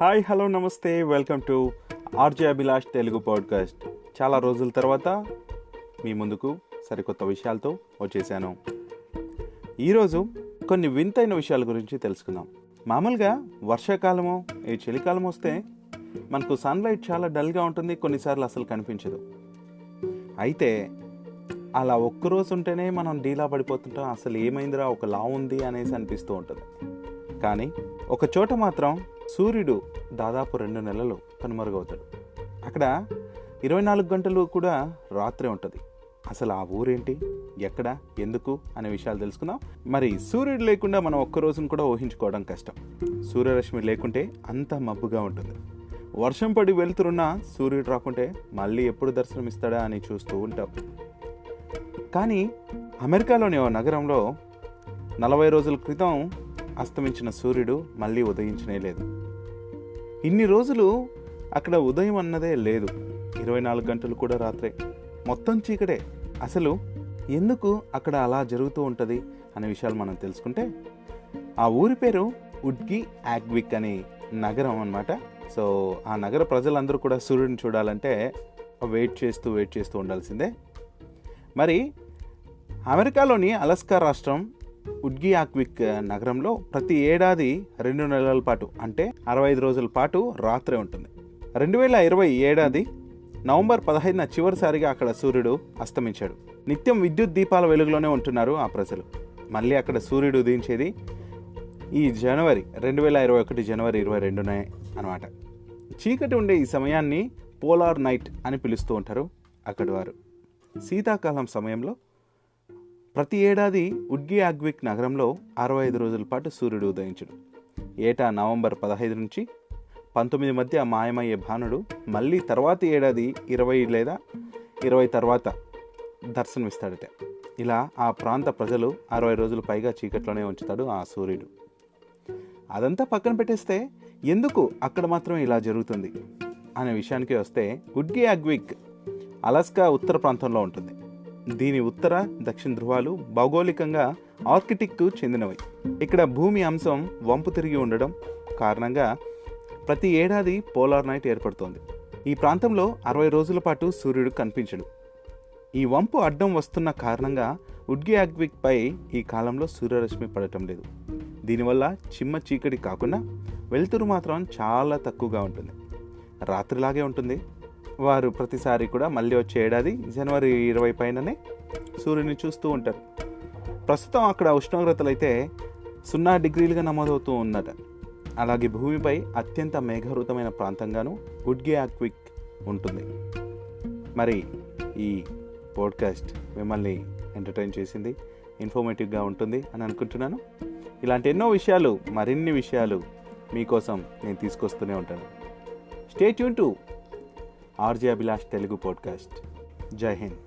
Hi hello నమస్తే. Welcome to RJ Abhilash Telugu podcast. చాలా రోజుల తర్వాత మీ ముందుకు సరికొత్త విషయాలతో వచ్చేసాను. ఈరోజు కొన్ని వింతైన విషయాల గురించి తెలుసుకుందాం. మామూలుగా వర్షాకాలము ఈ చలికాలం వస్తే మనకు సన్లైట్ చాలా డల్గా ఉంటుంది కొన్నిసార్లు అసలు కనిపించదు. అయితే అలా ఒక్కరోజు ఉంటేనే మనం డీలా పడిపోతుంటాం అసలు ఏమైందిరా ఒక లా ఉంది అనేసి అనిపిస్తూ ఉంటుంది. కానీ ఒక చోట మాత్రం సూర్యుడు దాదాపు రెండు నెలలు కనుమరుగవుతాడు. అక్కడ ఇరవై నాలుగు గంటలు కూడా రాత్రి ఉంటుంది. అసలు ఆ ఊరేంటి? ఎక్కడ? ఎందుకు? అనే విషయాలు తెలుసుకుందాం. మరి సూర్యుడు లేకుండా మనం ఒక్క రోజును కూడా ఊహించుకోవడం కష్టం. సూర్యరశ్మి లేకుంటే అంత మబ్బుగా ఉంటుంది. వర్షం పడి వెళ్తురున్నా సూర్యుడు రాకుంటే మళ్ళీ ఎప్పుడు దర్శనమిస్తాడా అని చూస్తూ ఉంటాం. కానీ అమెరికాలోని ఓ నగరంలో నలభై రోజుల క్రితం అస్తమించిన సూర్యుడు మళ్ళీ ఉదయించనే లేదు. ఇన్ని రోజులు అక్కడ ఉదయం అన్నదే లేదు. ఇరవై నాలుగు గంటలు కూడా రాత్రే. మొత్తం చీకటే. అసలు ఎందుకు అక్కడ అలా జరుగుతూ ఉంటుంది అనే విషయాలు మనం తెలుసుకుంటే ఆ ఊరి పేరు ఉడ్గి యాగ్విక్ అనే నగరం అనమాట సో ఆ నగర ప్రజలందరూ కూడా సూర్యుడిని చూడాలంటే వెయిట్ చేస్తూ వెయిట్ చేస్తూ ఉండాల్సిందే. మరి అమెరికాలోని అలస్కా రాష్ట్రం ఉడ్గి ఆక్విక్ నగరంలో ప్రతి ఏడాది రెండు నెలల పాటు అంటే అరవై ఐదు రోజుల పాటు రాత్రి ఉంటుంది. రెండు వేల ఇరవై ఏడాది నవంబర్ పదహైదున చివరిసారిగా అక్కడ సూర్యుడు అస్తమించాడు. నిత్యం విద్యుత్ దీపాల వెలుగులోనే ఉంటున్నారు ఆ ప్రజలు. మళ్ళీ అక్కడ సూర్యుడు ఉదయించేది ఈ జనవరి రెండు వేల ఇరవై ఒకటి జనవరి ఇరవై రెండునే అనమాట చీకటి ఉండే ఈ సమయాన్ని పోలార్ నైట్ అని పిలుస్తూ ఉంటారు అక్కడి వారు. శీతాకాలం సమయంలో ప్రతి ఏడాది ఉడ్గి ఆగ్విక్ నగరంలో అరవై ఐదు రోజుల పాటు సూర్యుడు ఉదయించడు. ఏటా నవంబర్ పదహైదు నుంచి పంతొమ్మిది మధ్య మాయమయ్యే భానుడు మళ్ళీ తర్వాతి ఏడాది ఇరవై లేదా ఇరవై తర్వాత దర్శనమిస్తాడట. ఇలా ఆ ప్రాంత ప్రజలు అరవై రోజులు పైగా చీకట్లోనే ఉంచుతాడు ఆ సూర్యుడు. అదంతా పక్కన పెట్టేస్తే ఎందుకు అక్కడ మాత్రం ఇలా జరుగుతుంది? అనే విషయానికి వస్తే ఉడ్గి అగ్విక్ అలాస్కా ఉత్తర ప్రాంతంలో ఉంటుంది. దీని ఉత్తర దక్షిణ ధృవాలు భౌగోళికంగా ఆర్కిటిక్కు చెందినవి. ఇక్కడ భూమి అంశం వంపు తిరిగి ఉండడం కారణంగా ప్రతి ఏడాది పోలార్ నైట్ ఏర్పడుతోంది. ఈ ప్రాంతంలో అరవై రోజుల పాటు సూర్యుడు కనిపించడు. ఈ వంపు అడ్డం వస్తున్న కారణంగా ఉడ్గి పై ఈ కాలంలో సూర్యరశ్మి పడటం లేదు. దీనివల్ల చిమ్మ చీకటి కాకుండా వెలుతురు మాత్రం చాలా తక్కువగా ఉంటుంది. రాత్రిలాగే ఉంటుంది. వారు ప్రతిసారి కూడా మళ్ళీ వచ్చే ఏడాది జనవరి ఇరవై పైననే సూర్యుని చూస్తూ ఉంటారు. ప్రస్తుతం అక్కడ ఉష్ణోగ్రతలు అయితే సున్నా డిగ్రీలుగా నమోదవుతూ ఉందట అలాగే భూమిపై అత్యంత మేఘావృతమైన ప్రాంతంగాను గుడ్గే ఆక్విక్ ఉంటుంది. మరి ఈ పోడ్కాస్ట్ మిమ్మల్ని ఎంటర్టైన్ చేసింది ఇన్ఫర్మేటివ్గా ఉంటుంది అని అనుకుంటున్నాను. ఇలాంటి ఎన్నో విషయాలు మరిన్ని విషయాలు మీకోసం నేను తీసుకొస్తూనే ఉంటాను. Stay tune to RJ Abhilash Telugu podcast జై హింద్